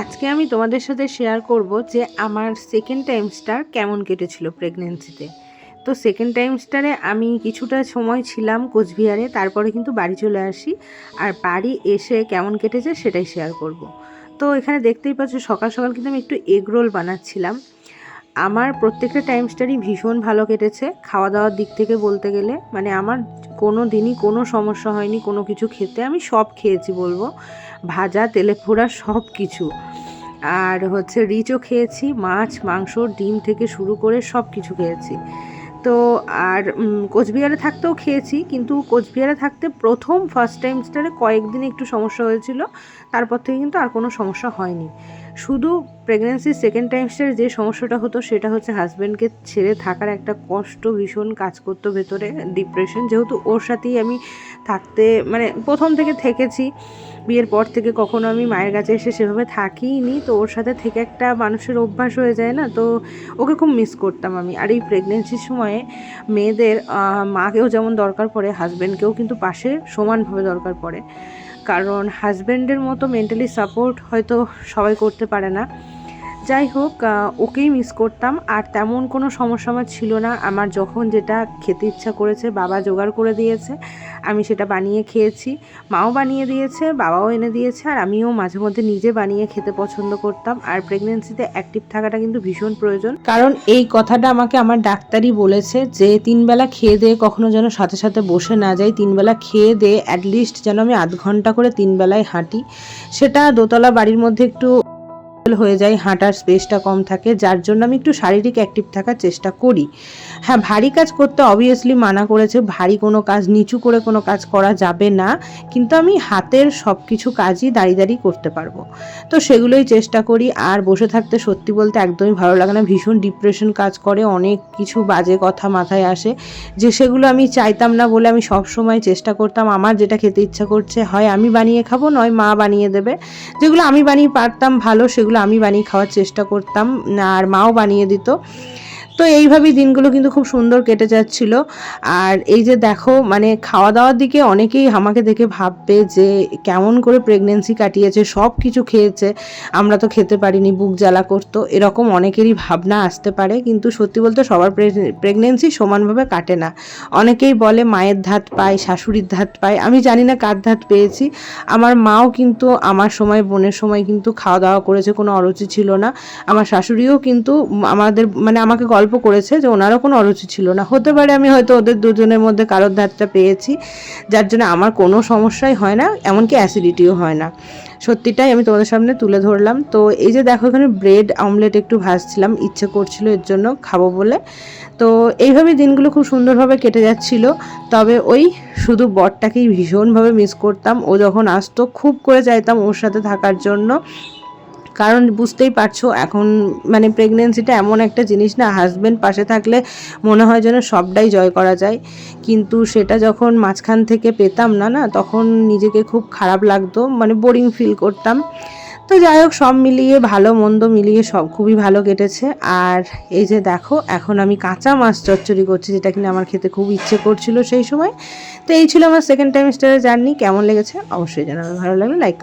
আজকে আমি তোমাদের সাথে শেয়ার করব যে আমার সেকেন্ড টাইমস্টার কেমন কেটেছিল প্রেগনেন্সিতে তো সেকেন্ড টাইমসটারে আমি কিছুটা সময় ছিলাম কোচবিহারে, তারপরে কিন্তু বাড়ি চলে আসি আর বাড়ি এসে কেমন কেটেছে সেটাই শেয়ার করব। তো এখানে দেখতেই পাচ্ছ সকাল সকাল কিন্তু আমি একটু এগ রোল বানাচ্ছিলাম। আমার প্রত্যেকটা টাইমস্টারই ভীষণ ভালো কেটেছে খাওয়া দাওয়ার দিক থেকে বলতে গেলে। মানে আমার কোনো দিনই কোনো সমস্যা হয়নি, কোনো কিছু খেতে, আমি সব খেয়েছি বলব। ভাজা, তেলে পোড়া সব কিছু। আর হচ্ছে রিচও খেয়েছি, মাছ, মাংস, ডিম থেকে শুরু করে সব কিছু খেয়েছি। তো আর কোচবিহারে থাকতেও খেয়েছি, কিন্তু কোচবিহারে থাকতে প্রথম ফার্স্ট টাইম টাইমস্টারে কয়েকদিন একটু সমস্যা হয়েছিল, তারপর থেকে কিন্তু আর কোনো সমস্যা হয়নি। শুধু প্রেগনেন্সির সেকেন্ড টাইমসের যে সমস্যাটা হতো সেটা হচ্ছে হাজব্যান্ডকে ছেড়ে থাকার একটা কষ্ট ভীষণ কাজ করতো ভেতরে ডিপ্রেশন যেহেতু ওর সাথেই আমি থাকতে মানে প্রথম থেকে থেকেছি, বিয়ের পর থেকে কখনো আমি মায়ের কাছে এসে সেভাবে থাকিনি তো ওর সাথে থেকে একটা মানুষের অভ্যাস হয়ে যায় না, তো ওকে খুব মিস করতাম আমি। আর এই প্রেগনেন্সির সময়ে মেয়েদের মাকেও যেমন দরকার পড়ে হাজব্যান্ডকেও কিন্তু পাশে সমানভাবে দরকার পড়ে। কারণ হাজব্যান্ডের মতো মেন্টালি সাপোর্ট হয়তো সবাই করতে পারে না। যাই হোক ওকেই মিস করতাম। আর তেমন কোনো সমস্যা আমার ছিল না। আমার যখন যেটা খেতে ইচ্ছা করেছে, বাবা জোগাড় করে দিয়েছে। আমি সেটা বানিয়ে খেয়েছি। মাও বানিয়ে দিয়েছে, বাবাও এনে দিয়েছে। আর আমিও মাঝে মধ্যে নিজে বানিয়ে খেতে পছন্দ করতাম। আর প্রেগনেন্সিতে অ্যাক্টিভ থাকাটা কিন্তু ভীষণ প্রয়োজন। কারণ এই কথাটা আমাকে আমার ডাক্তারই বলেছে যে তিনবেলা খেয়ে দিয়ে কখনো যেন সাথে সাথে বসে না যাই। তিনবেলা খেয়ে দিয়ে অ্যাটলিস্ট যেন আমি আধ ঘণ্টা করে তিনবেলায় হাঁটি। সেটা দোতলা বাড়ির মধ্যে একটু হয়ে যায়, হাঁটার স্পেসটা কম থাকে, যার জন্য আমি একটু শারীরিক অ্যাক্টিভ থাকার চেষ্টা করি। হ্যাঁ ভারী কাজ করতে অবভিয়াসলি মানা করেছে, ভারী কোনো কাজ, নিচু করে কোনো কাজ করা যাবে না, কিন্তু আমি হাতের সব কিছু কাজই দাঁড়িয়ে দাঁড়িয়ে করতে পারব। তো সেগুলোই চেষ্টা করি, আর বসে থাকতে সত্যি বলতে একদমই ভালো লাগে না, ভীষণ ডিপ্রেশন কাজ করে, অনেক কিছু বাজে কথা মাথায় আসে, যে সেগুলো আমি চাইতাম না বলে আমি সব সময় চেষ্টা করতাম, আমার যেটা খেতে ইচ্ছা করছে হয় আমি বানিয়ে খাব, নয় মা বানিয়ে দেবে, যেগুলো আমি বানিয়ে পারতাম ভালো, সেগুলো আমি বানিয়ে খাওয়ার চেষ্টা করতাম আর মাও বানিয়ে দিত। তো এইভাবেই দিনগুলো কিন্তু খুব সুন্দর কেটে যাচ্ছিল। আর এই যে দেখো মানে খাওয়া দাওয়ার দিকে অনেকেই আমাকে দেখে ভাববে যে কেমন করে প্রেগনেন্সি কাটিয়েছে, সব কিছু খেয়েছে, আমরা তো খেতে পারিনি, বুক জ্বালা করতো, এরকম অনেকেরই ভাবনা আসতে পারে, কিন্তু সত্যি বলতে সবার প্রেগনেন্সি সমানভাবে কাটে না। অনেকেই বলে মায়ের ধাত পায়, শাশুড়ির ধাত পায়, আমি জানি না কার ধাত পেয়েছি, আমার মাও কিন্তু, আমার সময়, বোনের সময় কিন্তু খাওয়া দাওয়া করেছে, কোনো অরুচি ছিল না, আমার শাশুড়িও কিন্তু, আমাদের মানে আমাকে গল্প করেছে যে ওনারও কোনো অরুচি ছিল না। হতে পারে আমি হয়তো ওদের দুজনের মধ্যে কারোর ধারটা পেয়েছি, যার জন্য আমার কোনো সমস্যাই হয় না, এমনকি অ্যাসিডিটিও হয় না। সত্যিটাই আমি তোমাদের সামনে তুলে ধরলাম। তো এই যে দেখো, এখানে ব্রেড অমলেট একটু ভাজছিলাম, ইচ্ছে করছিল এর জন্য খাব বলে। তো এইভাবে দিনগুলো খুব সুন্দরভাবে কেটে যাচ্ছিল। তবে ওই শুধু বরটাকেই ভীষণভাবে মিস করতাম। ও যখন আসতো, খুব করে চাইতাম ওর সাথে থাকার জন্য। কারণ বুঝতেই পারছ, এখন মানে প্রেগনেন্সিটা এমন একটা জিনিস না হাজব্যান্ড পাশে থাকলে মনে হয় যেন সবটাই জয় করা যায়। কিন্তু সেটা যখন মাঝখান থেকে পেতাম না না, তখন নিজেকে খুব খারাপ লাগতো মানে বোরিং ফিল করতাম। তো যাই হোক, সব মিলিয়ে ভালো, মন্দ মিলিয়ে সব খুবই ভালো কেটেছে। আর এই যে দেখো, এখন আমি কাঁচা মাছ চচ্চড়ি করছি, যেটা কিনা আমার খেতে খুব ইচ্ছে করছিল সেই সময়। তো এই ছিল আমার সেকেন্ড টাইম স্টারের জার্নি কেমন লেগেছে? অবশ্যই জানাবে, ভালো লাগলে লাইক